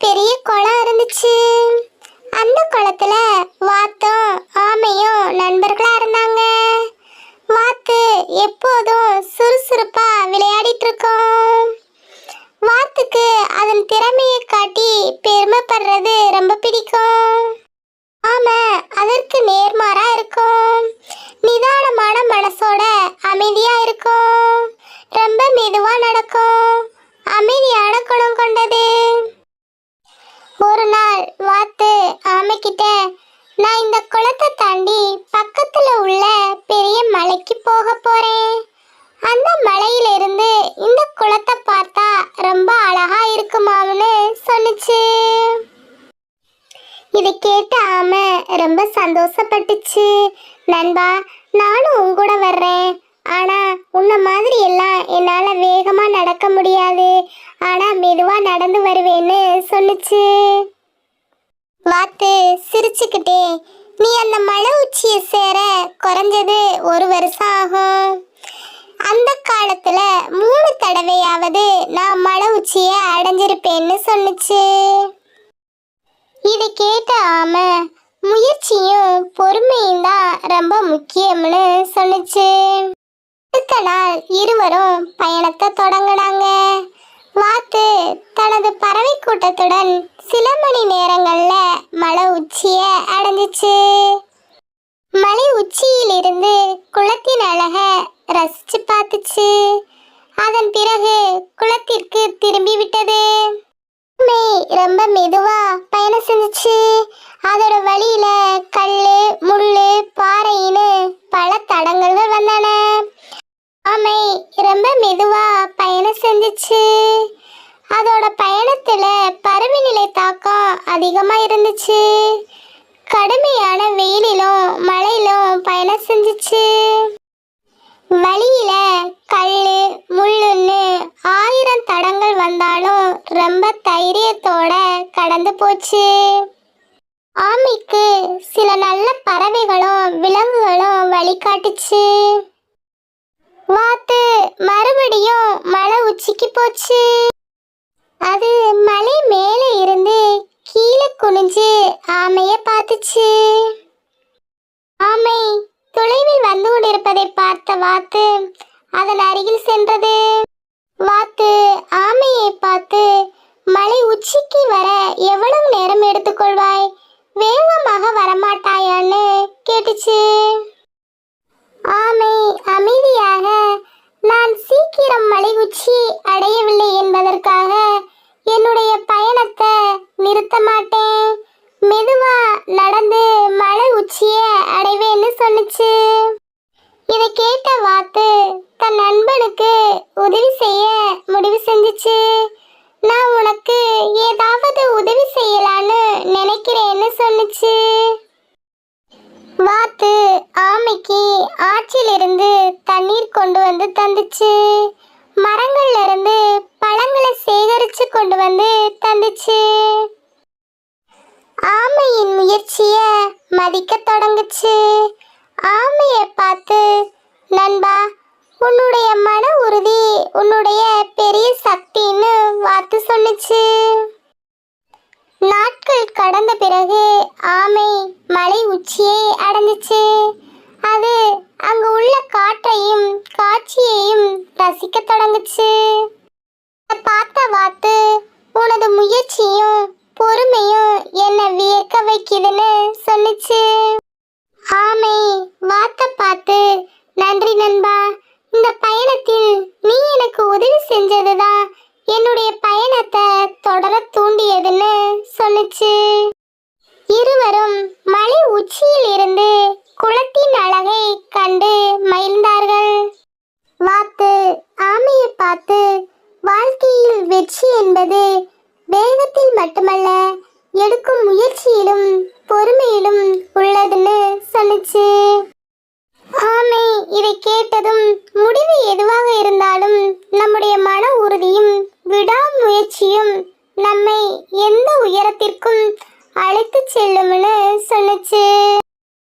பெரிய குளம் இருந்துச்சு. அந்த குளத்துல வாத்தும் ஆமையும் நண்பர்களா இருந்தாங்க. வாத்து எப்போதும் சுறுசுறுப்பா விளையாடிட்டு இருக்கோம். வாத்துக்கு அதன் திறமையை காட்டி பெருமைப்படுறது ரொம்ப பிடிக்கும். ஆமா அதற்கு நேர்மாறா இருக்கும். நிதானமான மனசோட அமைதியா இருக்கும். ரொம்ப மெதுவா நடக்கும். அமைதியான குணம் கொண்டது. வாத்து ஆமைக்கிட்ட நான் இந்த குளத்தை தாண்டி பக்கத்துல உள்ள பெரிய மலைக்கு போக போறேன். அந்த மலையிலிருந்து இந்த குளத்தை பார்த்தா ரொம்ப அழகா இருக்குமாம்னு சொன்னுச்சு. இதை கேட்ட ஆமை ரொம்ப சந்தோஷப்பட்டுச்சு. நண்பா நானும் உங்கூட வர்றேன். ஆனா உன்ன மாதிரி எல்லாம் என்னால வேகமா நடக்க முடியாது. ஆனா மெதுவா நடந்து வருவேன்னு சொன்னுச்சு. வாத்து சிரிச்சுக்கிட்டே நீ அந்த மலை உச்சியை சேர குறைஞ்சது ஒரு வருஷம் ஆகும். அந்த காலத்துல மூணு தடவையாவது நான் மலை உச்சியை அடைஞ்சிருப்பேன்னு சொன்னுச்சு. இதை கேட்ட ஆமை முயற்சியும் பொறுமையும் தான் ரொம்ப முக்கியம்னு சொன்னுச்சு. அடுத்த நாள் இருவரும் பயணத்தை தொடங்கினாங்க. வாத்து தனது பறவை கூட்டத்துடன் சில மணி நேரங்கள்ல மலை உச்சிய அடைஞ்சிச்சு. மலை உச்சியிலிருந்து குளத்தின் அழக ரசிச்சு பார்த்துச்சு. அதன் பிறகு குளத்திற்கு திரும்பி விட்டது. ஆமை ரொம்ப மெதுவா பயணம் செஞ்சுச்சு. அதோட வழியில இருந்துச்சு. அதோட பயணத்துல பருவநிலை தாக்கம் அதிகமா இருந்துச்சு. கடுமையான வெயிலிலும் மழையிலும் பயணம் செஞ்சுச்சு. வழியில கல் முள்ளுன்னு ஆயிரம் தடங்கள் வந்தாலும் ரொம்ப தைரியத்தோட கடந்து போச்சு. ஆமைக்கு சில நல்ல பறவைகளும் விலங்குகளும் வழிகாட்டுச்சு. வாத்து உச்சிக்கு போச்சு. அது மலை மேலே இருந்து கீழே குனிஞ்சு ஆமைய பார்த்துச்சு. ஆமை தொலைவில் வந்து கொண்டிருப்பதை பார்த்த வாத்து அதன் அருகில் சென்றது. வாத்து ஆமை பார்த்து மலை உச்சிக்கு வர எவ்வளவு நேரம் எடுத்துக்கொள்வாய் வேகமாக வரமாட்டாயான்னு கேட்டுச்சு ஆமை அமைதியாக நான் சீக்கிரம் மலை உச்சி அடையவில்லை என்பதற்காக என்னுடைய பயணத்தை நிறுத்த மாட்டேன் மெதுவா நடந்து மலை உச்சியை அடைவேன்னு இதை கேட்ட வாத்து தன் நண்பனுக்கு உதவி செய்ய முடிவு செஞ்சுச்சு. நான் உனக்கு ஏதாவது உதவி செய்யலான்னு நினைக்கிறேன்னு சொன்னுச்சு. வாத்து ஆமைக்கு ஆற்றிலிருந்து தண்ணீர் கொண்டு வந்து தந்துச்சு. மரங்கள்ல இருந்து பழங்களை சேகரிச்சு கொண்டு வந்து தந்துச்சு. ஆமையின் முயற்சிய மதிக்க தொடங்குச்சு. ஆமையை பார்த்து நண்பா உன்னுடைய மன உறுதி உன்னுடைய பெரிய சக்தின்னு வாத்து சொன்னுச்சு. நாட்கள் கடந்த பிறகு ஆமை மலை உச்சியை அடைஞ்சிச்சு. அது அங்கு உள்ள காற்றையும் காட்சியையும் ரசிக்க தொடங்குச்சு. அதை பார்த்த வாத்து உனது முயற்சியும் பொறுமையும் என்னை வியக்க வைக்குதுன்னு சொன்னுச்சு ஆமை வாத்த பார்த்து நன்றி நண்பா இந்த பயணத்தில் நீ எனக்கு உதவி செஞ்சதுதான் என்னுடைய பயணத்தை தொடர தூண்டியதுன்னு சொன்னுச்சு இருவரும் மலை உச்சியில் இருந்து குளத்தின் அழகை கண்டு மகிழ்ந்தார்கள். வாத்து ஆமையை பார்த்து வாழ்க்கையில் வெற்றி என்பது வேகத்தில் மட்டுமல்ல எடுக்கும் முயற்சியிலும் பொறுமையிலும் உள்ளதுன்னு சொன்னுச்சு. ஆமை இதை கேட்டதும் முடிவு எதுவாக இருந்தாலும் நம்முடைய மன உறுதியும் விடாமுயற்சியும் நம்மை